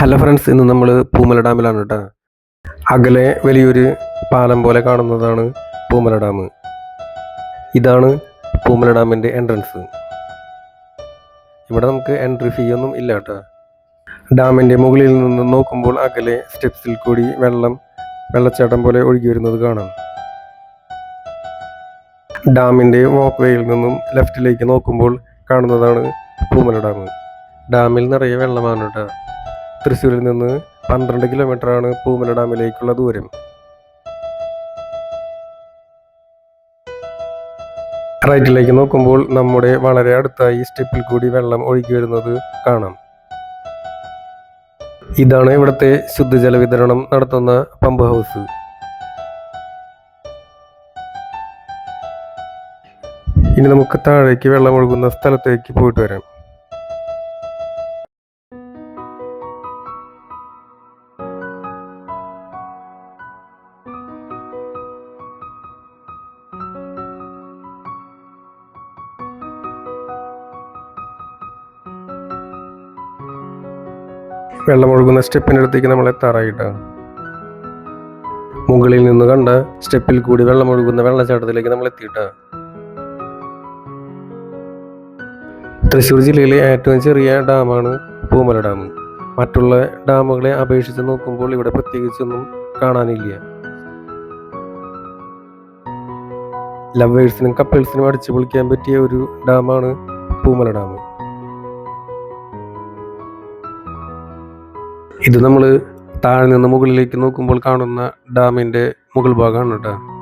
Hello friends ഇന്ന് നമ്മൾ പൂമല ഡാമിലാണ് കേട്ടോ. അകലെ വലിയൊരു പാലം പോലെ കാണുന്നതാണ് പൂമല ഡാം. ഇതാണ് പൂമല ഡാമിന്റെ എൻട്രൻസ് ഇവിടെ നമുക്ക് എൻട്രി ഫീ ഒന്നും ഇല്ല കേട്ടോ. ഡാമിന്റെ മുകളിൽ നിന്ന് നോക്കുമ്പോൾ അകലെ സ്റ്റെപ്സിൽ കൂടി വെള്ളം വെള്ളച്ചാട്ടം പോലെ ഒഴുകി വരുന്നത് കാണാം. ഡാമിന്റെ വോക്ക് വേയിൽ നിന്നും ലെഫ്റ്റിലേക്ക് നോക്കുമ്പോൾ കാണുന്നതാണ് പൂമല ഡാം. ഡാമിൽ നിറയെ വെള്ളമാണ് കേട്ടോ. തൃശ്ശൂരിൽ നിന്ന് പന്ത്രണ്ട് കിലോമീറ്റർ ആണ് പൂമല ഡാമിലേക്കുള്ള ദൂരം. റൈറ്റിലേക്ക് നോക്കുമ്പോൾ നമ്മുടെ വളരെ അടുത്തായി സ്റ്റെപ്പിൽ കൂടി വെള്ളം ഒഴുകി വരുന്നത് കാണാം. ഇതാണ് ഇവിടുത്തെ ശുദ്ധജല വിതരണം നടത്തുന്ന പമ്പ് ഹൗസ്. ഇനി നമുക്ക് താഴേക്ക് വെള്ളം ഒഴുകുന്ന സ്ഥലത്തേക്ക് പോയിട്ട് വരാം. വെള്ളമൊഴുകുന്ന സ്റ്റെപ്പിന്റെ അടുത്തേക്ക് നമ്മൾ എത്താറായിട്ട് മുകളിൽ നിന്ന് കണ്ട സ്റ്റെപ്പിൽ കൂടി വെള്ളമൊഴുകുന്ന വെള്ളച്ചാട്ടത്തിലേക്ക് നമ്മൾ എത്തിയിട്ട തൃശ്ശൂർ ജില്ലയിലെ ഏറ്റവും ചെറിയ ഡാമാണ് പൂമല ഡാം. മറ്റുള്ള ഡാമുകളെ അപേക്ഷിച്ച് നോക്കുമ്പോൾ ഇവിടെ പ്രത്യേകിച്ചൊന്നും കാണാനില്ല. ലവേഴ്സിനും കപ്പിൾസിനും അടിച്ചു പൊളിക്കാൻ പറ്റിയ ഒരു ഡാമാണ് പൂമല ഡാം. ഇത് നമ്മൾ താഴെ നിന്ന് മുകളിലേക്ക് നോക്കുമ്പോൾ കാണുന്ന ഡാമിന്റെ മുകൾ ഭാഗമാണ് കേട്ടോ.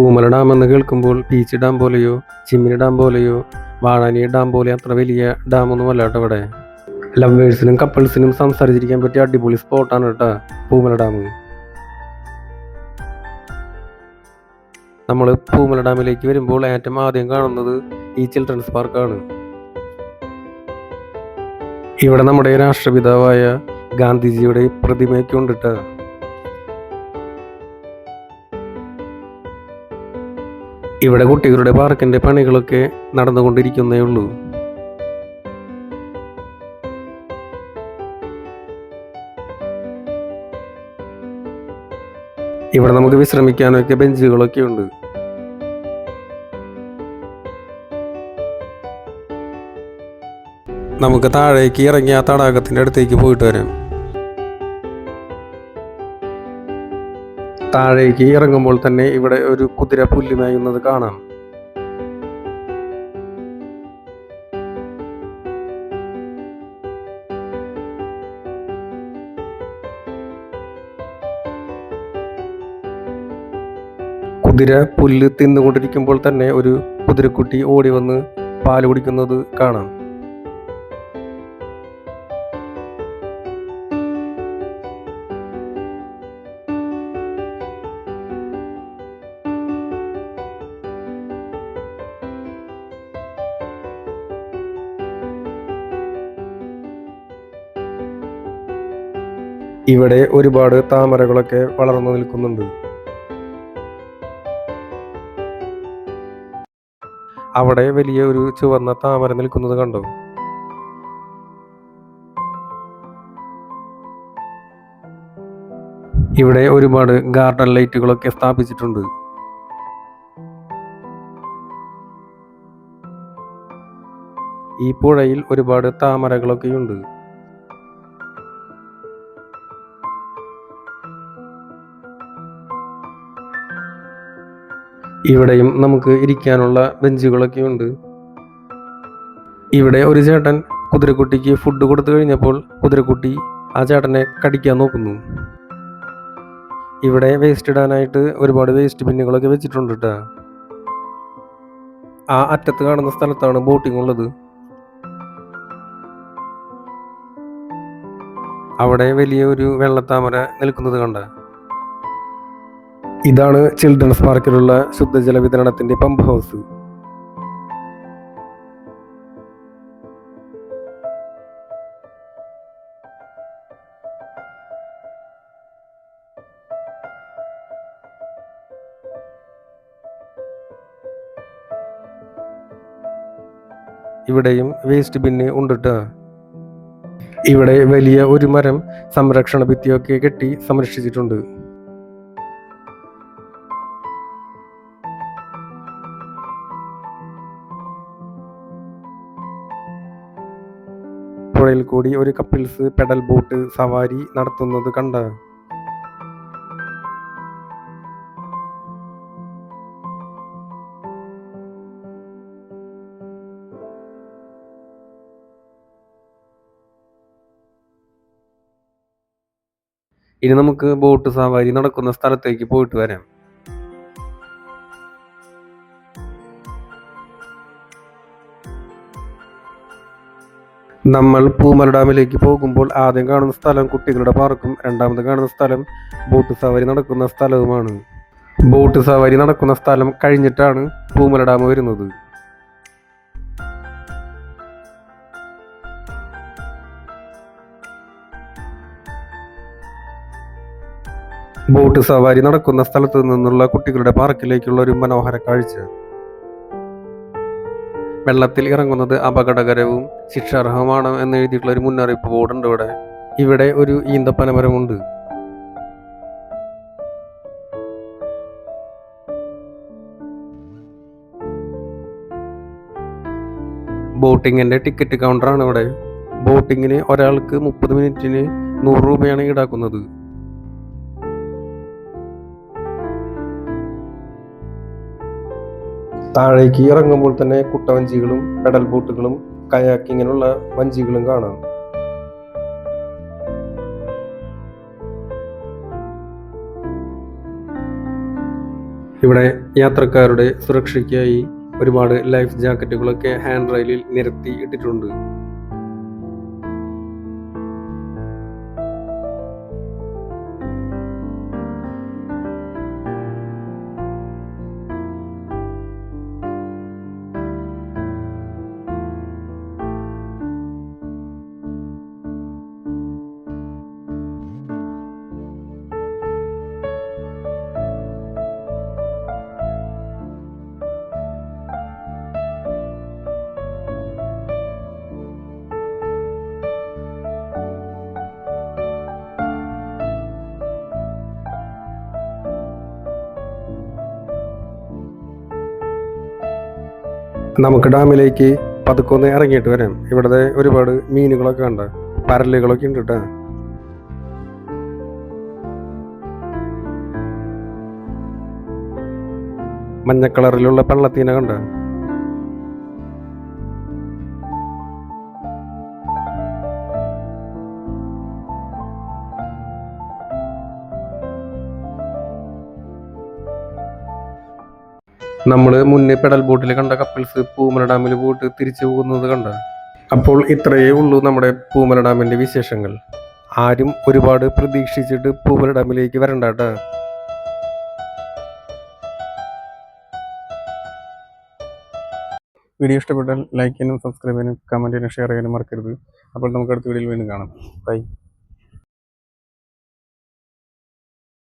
പൂമല ഡാം എന്ന് കേൾക്കുമ്പോൾ പീച്ച് ഡാം പോലെയോ ചിമ്മിനി ഡാം പോലെയോ വാഴാനി ഡാം പോലെ അത്ര വലിയ ഡാമൊന്നും അല്ല കേട്ടോ ഇവിടെ. ലവേഴ്സിനും കപ്പിൾസിനും സംസാരിച്ചിരിക്കാൻ പറ്റിയ അടിപൊളി സ്പോട്ടാണ് കേട്ടോ പൂമല ഡാം നമ്മൾ പൂമല ഡാമിലേക്ക് വരുമ്പോൾ ഏറ്റവും ആദ്യം കാണുന്നത് ഈ ചിൽഡ്രൻസ് പാർക്കാണ് ഇവിടെ നമ്മുടെ രാഷ്ട്രപിതാവായ ഗാന്ധിജിയുടെ പ്രതിമയൊക്കെ ഉണ്ട് ട്ടോ. ഇവിടെ കുട്ടികളുടെ പാർക്കിന്റെ പണികളൊക്കെ നടന്നുകൊണ്ടിരിക്കുന്നേ ഉള്ളൂ. ഇവിടെ നമുക്ക് വിശ്രമിക്കാനൊക്കെ ബെഞ്ചുകളൊക്കെ ഉണ്ട്. നമുക്ക് താഴേക്ക് ഇറങ്ങി ആ തടാകത്തിന്റെ അടുത്തേക്ക് പോയിട്ട് വരാം. താഴേക്ക് ഇറങ്ങുമ്പോൾ തന്നെ ഇവിടെ ഒരു കുതിര പുല്ല് മേയുന്നത് കാണാം. കുതിര പുല്ല് തിന്നുകൊണ്ടിരിക്കുമ്പോൾ തന്നെ ഒരു കുതിരക്കുട്ടി ഓടി വന്ന് പാൽ കുടിക്കുന്നത് കാണാം. ഇവിടെ ഒരുപാട് താമരകളൊക്കെ വളർന്നു നിൽക്കുന്നുണ്ട്. അവിടെ വലിയ ഒരു ചുവന്ന താമര നിൽക്കുന്നത് കണ്ടോ? ഇവിടെ ഒരുപാട് ഗാർഡൻ ലൈറ്റുകളൊക്കെ സ്ഥാപിച്ചിട്ടുണ്ട്. ഈ പുഴയിൽ ഒരുപാട് താമരകളൊക്കെയുണ്ട്. ഇവിടെയും നമുക്ക് ഇരിക്കാനുള്ള ബെഞ്ചുകളൊക്കെ ഉണ്ട്. ഇവിടെ ഒരു ചേട്ടൻ കുതിരക്കുട്ടിക്ക് ഫുഡ് കൊടുത്തു കഴിഞ്ഞപ്പോൾ കുതിരക്കുട്ടി ആ ചേട്ടനെ കടിക്കാൻ നോക്കുന്നു. ഇവിടെ വേസ്റ്റ് ഇടാനായിട്ട് ഒരുപാട് വേസ്റ്റ് ബിന്നുകളൊക്കെ വെച്ചിട്ടുണ്ട് കേട്ടോ ആ അറ്റത്ത് കാണുന്ന സ്ഥലത്താണ് ബോട്ടിംഗ് ഉള്ളത്. അവിടെ വലിയൊരു വെള്ളത്താമര നിൽക്കുന്നത് കണ്ട. ഇതാണ് ചിൽഡ്രൻസ് പാർക്കിലുള്ള ശുദ്ധജല വിതരണത്തിന്റെ പമ്പ് ഹൗസ്. ഇവിടെയും വേസ്റ്റ് ബിന്ന് ഉണ്ടിട്ട്. ഇവിടെ വലിയ ഒരു മരം സംരക്ഷണ ഭിത്തിയൊക്കെ കെട്ടി സംരക്ഷിച്ചിട്ടുണ്ട്. പുഴയിൽ കൂടി ഒരു കപ്പിൾസ് പെഡൽ ബോട്ട് സവാരി നടത്തുന്നത് കണ്ട. ഇനി നമുക്ക് ബോട്ട് സവാരി നടക്കുന്ന സ്ഥലത്തേക്ക് പോയിട്ട് വരാം. നമ്മൾ പൂമല ഡാമിലേക്ക് പോകുമ്പോൾ ആദ്യം കാണുന്ന സ്ഥലം കുട്ടികളുടെ പാർക്കും രണ്ടാമത് കാണുന്ന സ്ഥലം ബോട്ട് സവാരി നടക്കുന്ന സ്ഥലവുമാണ്. ബോട്ട് സവാരി നടക്കുന്ന സ്ഥലം കഴിഞ്ഞിട്ടാണ് പൂമല ഡാം വരുന്നത്. ബോട്ട് സവാരി നടക്കുന്ന സ്ഥലത്ത് നിന്നുള്ള കുട്ടികളുടെ പാർക്കിലേക്കുള്ള ഒരു മനോഹര കാഴ്ച. വെള്ളത്തിൽ ഇറങ്ങുന്നത് അപകടകരവും ശിക്ഷാർഹമാണ് എന്ന് എഴുതിയിട്ടുള്ള ഒരു മുന്നറിയിപ്പ് ബോർഡുണ്ട് ഇവിടെ. ഇവിടെ ഒരു ഈന്തപ്പനമരമുണ്ട്. ബോട്ടിങ്ങിന്റെ ടിക്കറ്റ് കൗണ്ടറാണ് ഇവിടെ. ബോട്ടിങ്ങിന് ഒരാൾക്ക് മുപ്പത് മിനിറ്റിന് നൂറ് രൂപയാണ് ഈടാക്കുന്നത്. താഴേക്ക് ഇറങ്ങുമ്പോൾ തന്നെ കുട്ടവഞ്ചികളും പെഡൽ ബോട്ടുകളും കയാക്കിങ്ങിനുള്ള വഞ്ചികളും കാണാം. ഇവിടെ യാത്രക്കാരുടെ സുരക്ഷയ്ക്കായി ഒരുപാട് ലൈഫ് ജാക്കറ്റുകളൊക്കെ ഹാൻഡ് റെയിലിൽ നിരത്തി ഇട്ടിട്ടുണ്ട്. നമുക്ക് ഡാമിലേക്ക് പതുക്കെ ഒന്ന് ഇറങ്ങിയിട്ട് വരാം. ഇവിടുത്തെ ഒരുപാട് മീനുകളൊക്കെ ഉണ്ട് പരലുകളൊക്കെ ഉണ്ട് കേട്ടോ മഞ്ഞ കളറിലുള്ള പള്ളത്തീന കണ്ട? നമ്മൾ മുന്നേ പെഡൽ ബോട്ടിൽ കണ്ട കപ്പിൾസ് പൂമല ഡാമിൽ പോയിട്ട് തിരിച്ചു പോകുന്നത് കണ്ട? അപ്പോൾ ഇത്രയേ ഉള്ളൂ നമ്മുടെ പൂമല ഡാമിന്റെ വിശേഷങ്ങൾ. ആരും ഒരുപാട് പ്രതീക്ഷിച്ചിട്ട് പൂമല ഡാമിലേക്ക് വരണ്ട കേട്ടോ വീഡിയോ ഇഷ്ടപ്പെട്ടാൽ ലൈക്ക് ചെയ്യാനും സബ്സ്ക്രൈബ് ചെയ്യാനും കമന്റ് ചെയ്യാനും ഷെയർ ചെയ്യാനും മറക്കരുത്. അപ്പോൾ നമുക്ക് അടുത്ത വീഡിയോയിൽ വീണ്ടും കാണാം. ബൈ